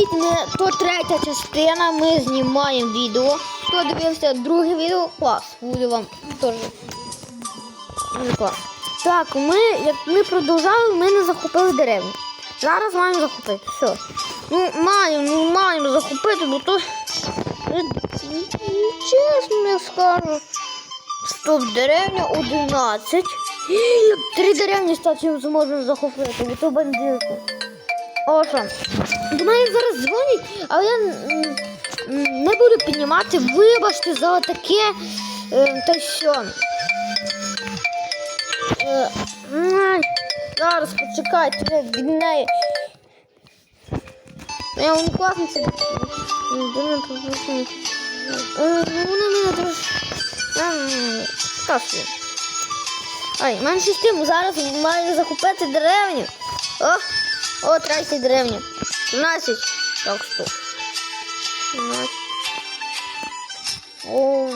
дивіться, ми, то третя частина, ми знімаємо відео. Хто дивився друге відео, клас, буде вам теж. Так, ми, як ми продовжали, ми не захопили деревню. Зараз маємо захопити. Все. Ну, маємо, ну маємо захопити, бо то. Чесно я скажу. Стоп, деревня 11. Три деревні стати зможемо захопити, бо то бандити. О, що? До мене зараз дзвонять, але я не буду піднімати. Вибачте за таке. Е, та що. Е, зараз почекайте, від неї. Я вам класно це. Вона мене трошки. Ай, менше з тим, зараз маю захопити деревню. О, о, третя деревня. 13. Так, стоп. 13. О,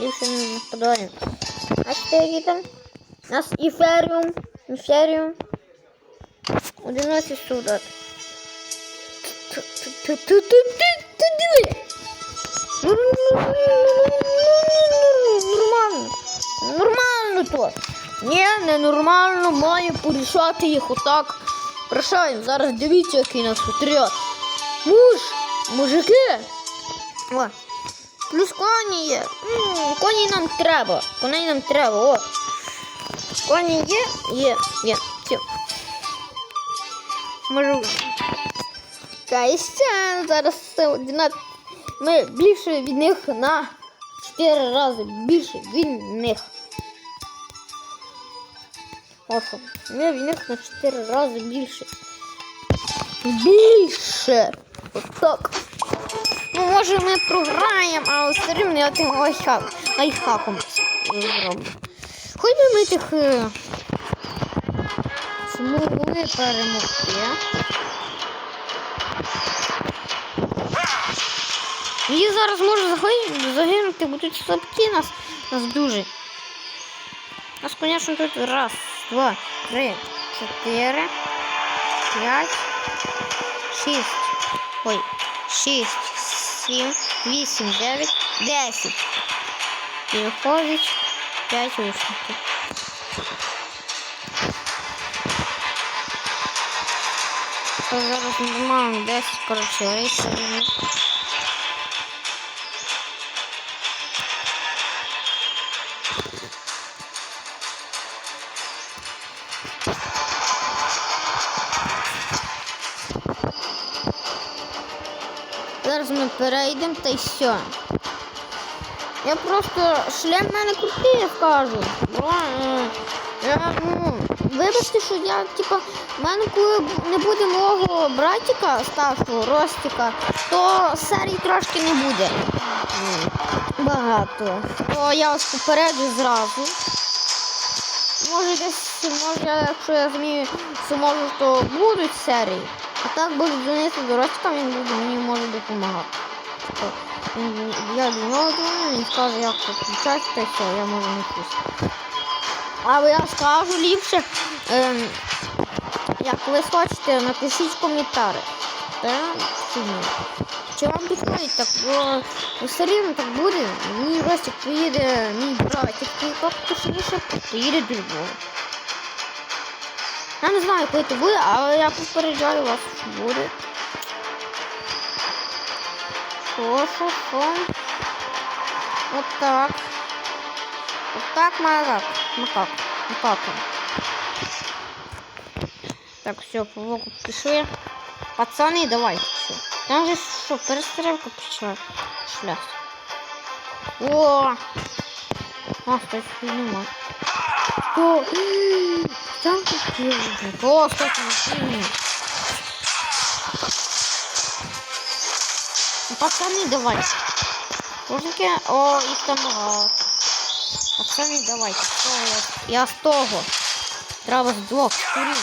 більше не нападає. А там? У нас іферіум. Іферіум. 11 солдат. Нормально. Нормально то. Ні, ненормально, має порішати їх отак. Прощаємо, зараз дивіться, який нас отряд. Муж, мужики. О, плюс коні є. М, Коні нам треба. Коней нам треба. О. Коні є? Є, є. Все. Можу. Кайся, зараз це 11. Ми більше від них на 4 рази більше від них. Хорошо. У меня венок на 4 раза больше. Більше! От так. Ну, може ми програємо, а все рівно тим лайфхак, лайфхаком зроблю. Хоч би ми тих змогли э, перемогти. Її зараз може загинути, будуть слабкі нас, нас дуже. Нас, звісно, тут раз. два, три, чотири, п'ять, шість. Ой, шість, сім, вісім, дев'ять, десять. І виходить п'ять лучників. То зараз ми маємо 10, коротше, рейсів. Ми перейдемо та й все. Я просто шлем мене крутий, я скажу. Бо, е, я, ну, вибачте, що я, типа, в мене коли не буде мого братика старшого, Ростика, то серій трошки не буде. Багато. То я вас попереджу зразу. Може десь, може, якщо я змію, що можу, то будуть серії. А так буду дзвонити до Ростика, він буде мені може допомагати. Він- Я до нього дзвоню, він скаже, як це включати, та все, я можу не пустити. Але я скажу ліпше, ем, як ви хочете, напишіть коментарі. Та, чи. Чи вам підходить так, бо все рівно так буде. Мій Ростик поїде, мій братик, так точніше, поїде до. Я не знаю, коли це буде, але я попереджаю вас, що буде. Що, що, що? От так. От так, макак. Макак. Макака. Так, все, по блоку пішли. Пацани, давай. Все. Там же що, перестрілка пішла. Шлях. О! А, кстати, нема. О! Там такі вже. О, кстати, машини. Ну, Пацани, давай. Мужики, о, їх там багато. Пацани, давайте. З я, я з того. Треба з двох сторін.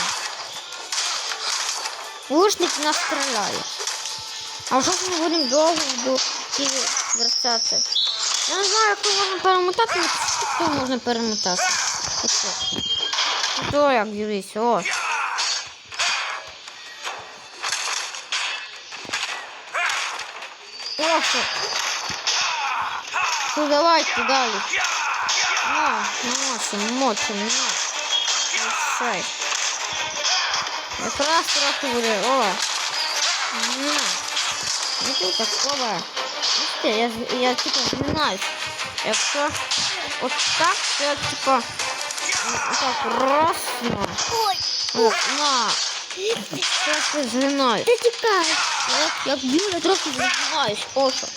Лучник нас стріляє. А що ж ми будемо довго до вертати? Я не знаю, як можна перемотати, але можна перемотати. Ось. То як дивись, о. Просто. Ну давайте далі. На, мочим, мочим, на. Мішай. Якраз трохи буде. О. На. Ну тут так слабо. Бачите, я, з- я типа змінаюсь. Якщо от так, то я типа м, так раз на. Ой, От, на. Трохи згинаюсь. ти тікай. Як, б'ю, трохи згинаюсь. Оша.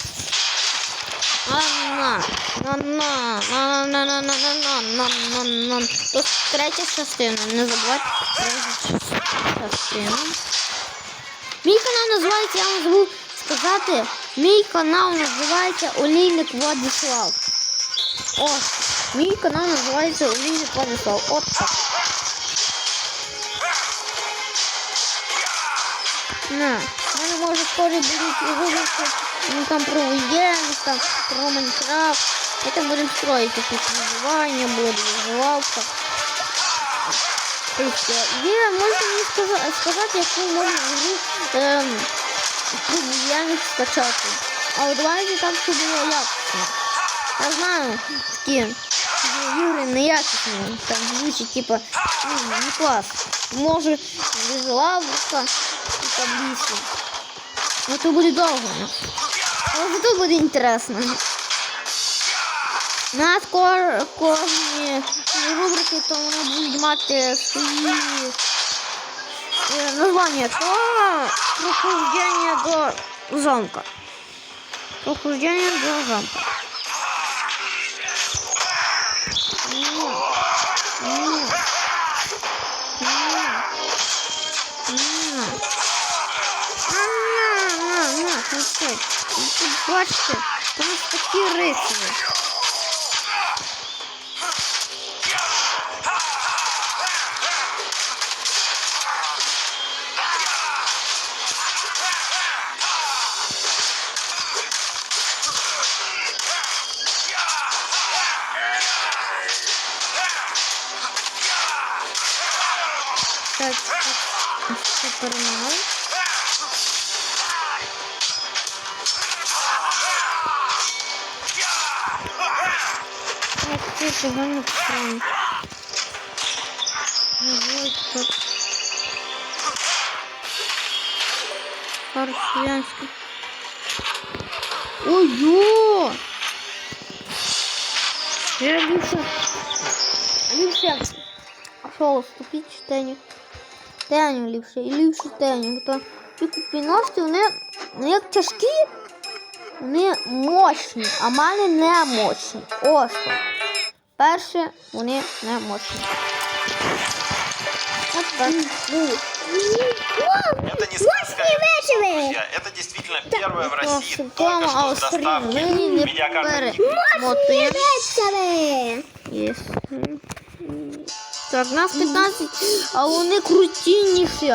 На на на на на на на на на на на на на Тут третя частина. Не забувайте третя частина. Мій канал називається, я вам забув сказати. Мій канал називається Олійник Владислав. Ось. Мій канал називається Олійник Владислав. От так. На. У мене може скоро будуть і виборки, ну там про воєнність, там про Майнкрафт. І там будемо строїти якісь виживання, буде виживалка. І все. Є, можете мені сказати, сказати, яку можна гру ем, про воєнність скачати. А от давайте там, щоб було якісно. Я знаю, такі Ігри неякісні, там звучить, типа, ну, не клас. Може, виживалка і таблиці. Ну то буде довго. Але зато буде інтересно. На скоро кожні рубрики, то вони будуть мати свої е, названня. То прохождення до замка. Прохождення до замка. Бачите, там ось такі. погано пранк. Ось Парфянський. Ой-ё! Я Люша. Люша. Пошел вступить в Теню. Теню Люша. І Люша Теню. Бо ті купіності, вони, вони вони мощні, а малі не мощні. Ось. Перше вони не можуть. Это действительно первое в России только что с доставки видеокарты. Мотель. Так, нас 15, а вони крутініші.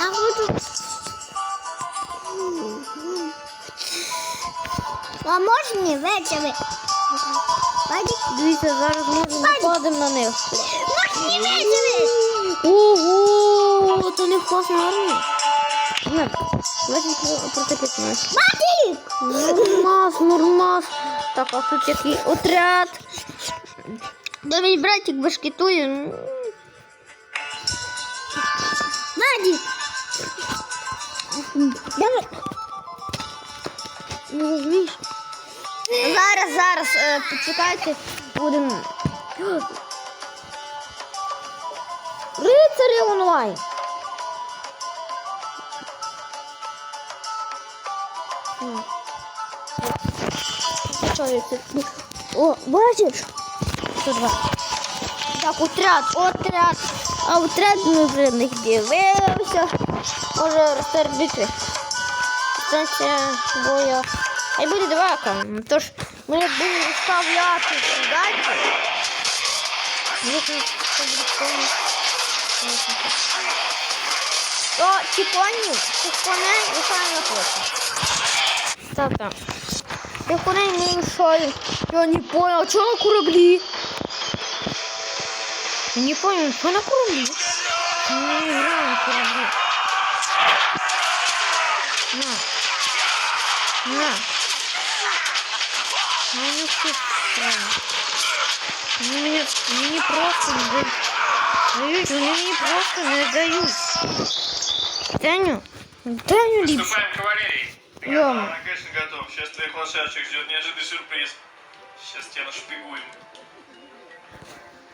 А ви. А можна вечори? Дивіться, зараз ми виходимо на них. Ого, то не вкусно гарно. На, давайте протопити нас. Нормас, нормас. Так, а тут який отряд. Навіть братик башкетує. Вадик! Давай. Не розумієш? Зараз, зараз, е, почекайте, будемо. Рицарі онлайн. Що це? О, бачиш? Тут два. Так, отряд, отряд. А отряд ми вже не дивився. Може розсердити. Станція боя. І буде дивака. Тож ми будемо виставляти далі. То тіконів, цих коней лишаємо на площі. Так, так. Цих коней не лишаємо. Я не понял, что на кораблі? Я не понял, что на курагли. Не играю на курагли. На. На. мені, мені просто не дають. Дають, вони мені просто не дають. Деню, Деню ліпше. Приступаем к кавалерии. Ты Лёма. готова? Она, конечно, готов. Сейчас твоих лошадочек ждет неожиданный сюрприз. Сейчас тебя нашпигуем.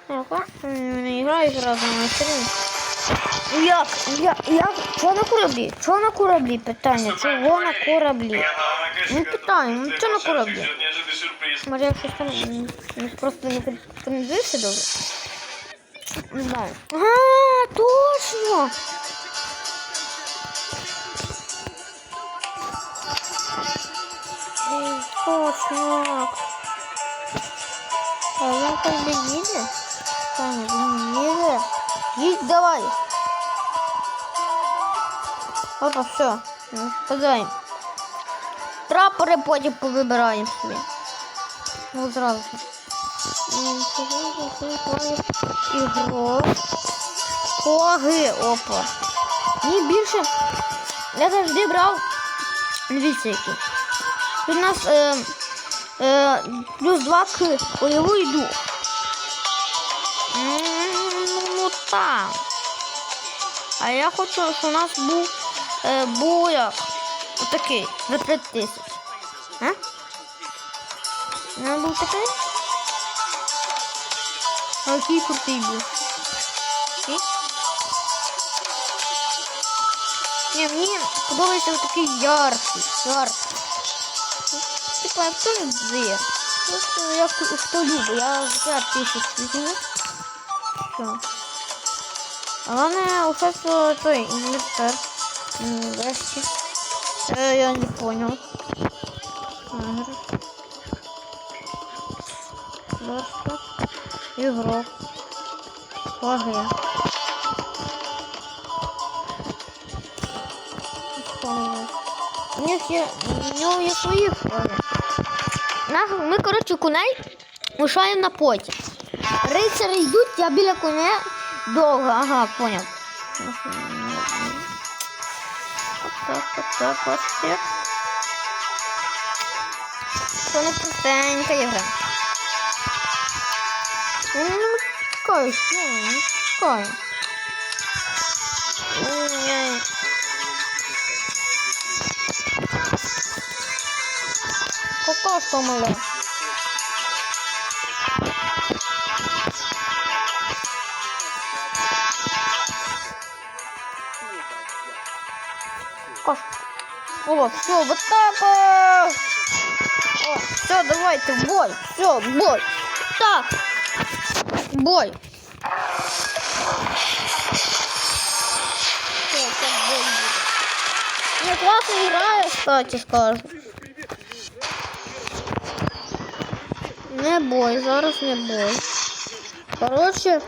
Ага, не грають разом на стрімі. Як? Як? Як? Чого на кораблі? Чого на кораблі? Питання. Приступаем Чого к на кавалерии. кораблі? Ты готова? Она, конечно, Ну, готова. питаю, ну, Твоих что на лошадочек Може я щось там м, м, просто не під- не дивився добре? Не знаю. А, точно! Ей, Точно! А я как бы їде? Таня, він їде. Їдь давай! Опа, все. Подаємо. Прапори потім повибираємо собі. Ну. М, Ігрок. Коги, опа. Ні, більше. Я завжди брав. Дивіться які. Тут у нас е, е, плюс 2 к бойовий дух. М, Ну так. А я хочу, щоб у нас був е, був як. Отакий, за 5 тисяч. Не був такий? А який крутий був? Ні, мені подобається такий яркий, яркий. Типа, як то не дзир. Просто як хто любить, я за 5 тисяч візьму. Головне, усе це той інвестор. Врешті. Е, я не понял. Ага. Дошка. Ігрок. Ваги. У них є, у нього є свої. Нас, ми, коротше, коней лишаємо на поті. Рицари йдуть, я біля коня довго. Ага, поняв. Так, так, так, ось так. Це не простенька ігра. Я не що я не тікаю. Ой-ой. Какашка моя. О, все, вот так. О, все, давайте, бой. Все, бой. Так. Бой. Мне классно играю, кстати, скажу. Не бой, зараз не бой. Короче,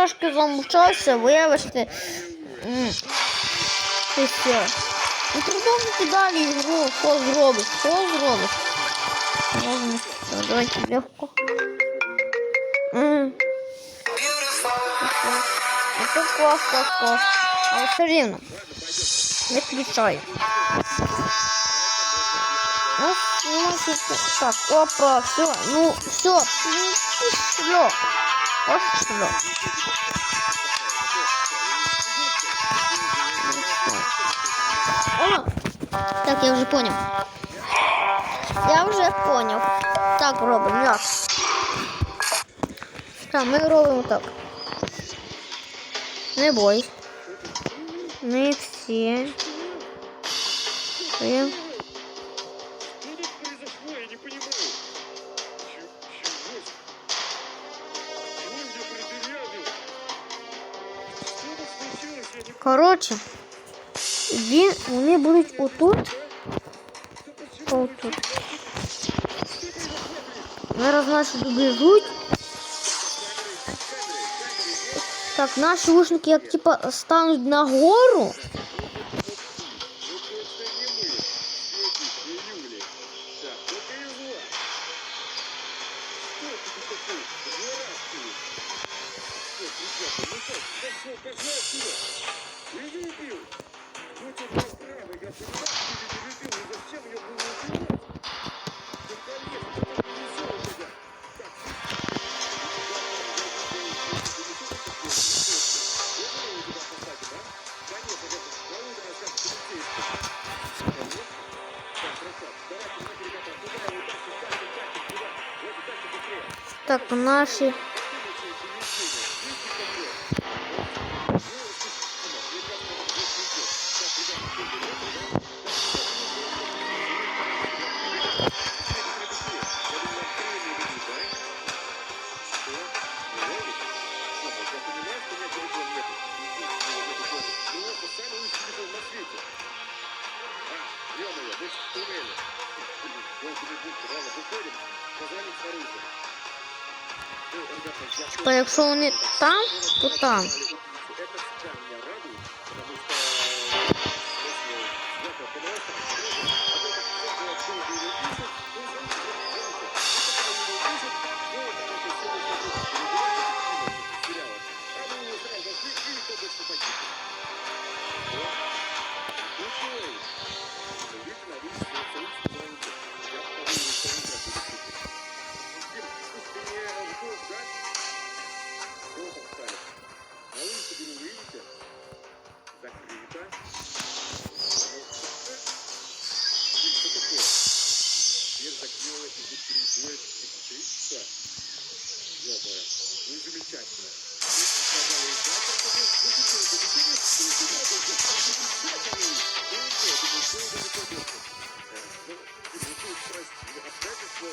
трошки замовчався, вибачте. І все. І продовжуйте далі ігру, що зробиш, що зробиш. Давайте легко. А це клас, клас, клас. Але все рівно. Виключаю. Ну, ну, так, опа, все, ну, все, все. Ось сюди. О! Так, я уже понял. Я уже понял. Так робимо, як. Так, мы робимо так. Не бой. Ми всі. коротше, він, вони будуть отут. Отут. Зараз наші добіжуть. Так, наші лушники, як типа стануть нагору. Так, наші. Десь в тунелі. Він тобі був, казали, виходимо, казали, царити. Та якщо вони там, то там. Дима, ну, прости, обстоятельства,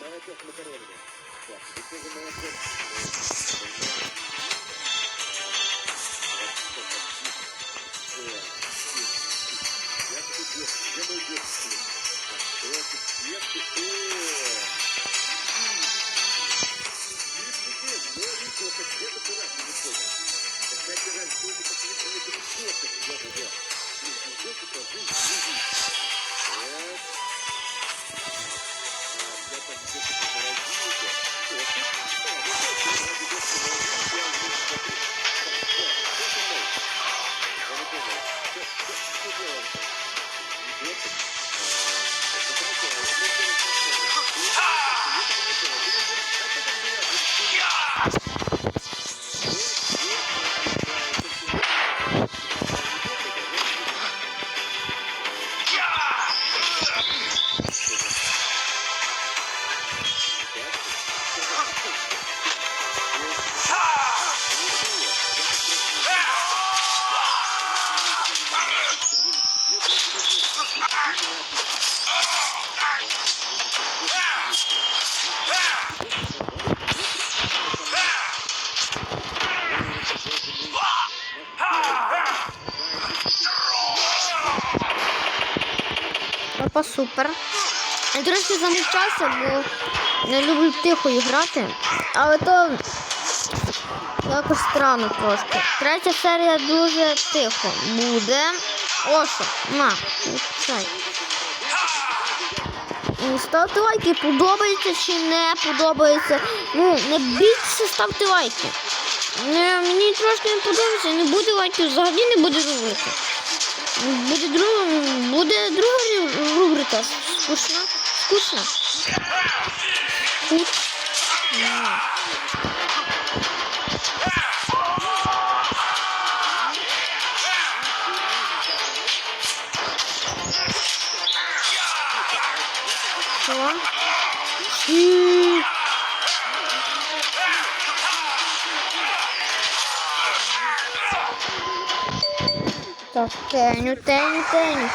Молоко с макаронами? Так, что молоко? Трошки бо не люблю тихо грати. Але то якось странно трошки. Третя серія дуже тихо буде. Ошо, на, чай. Ставте лайки, подобається чи не подобається. Ну, не бійтеся, ставте лайки. Не, мені трошки не подобається, не буде лайків, взагалі не буде рубрики. Буде друга, буде друга рубрика. Скучно. Скучно. Скучно. Що? М. Так, теню, теню, теню.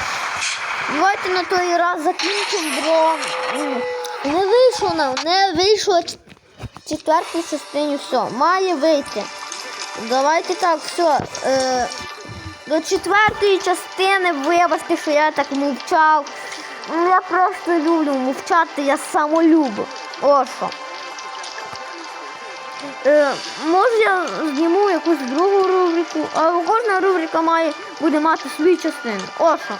Давайте на той раз закінчимо, бо м, не вийшло нам, не вийшло ч- четвертій частині все. Має вийти. Давайте так, все. Е, до четвертої частини вибачте, що я так мовчав. Ну, Я просто люблю мовчати, я самолюб. О що. Е, може я зніму якусь другу рубрику, але кожна рубрика має буде мати свою частину. О що.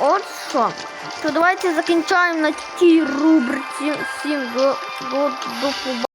От що. То давайте закінчаємо на тій рубриці. Всім до, до, до побачення.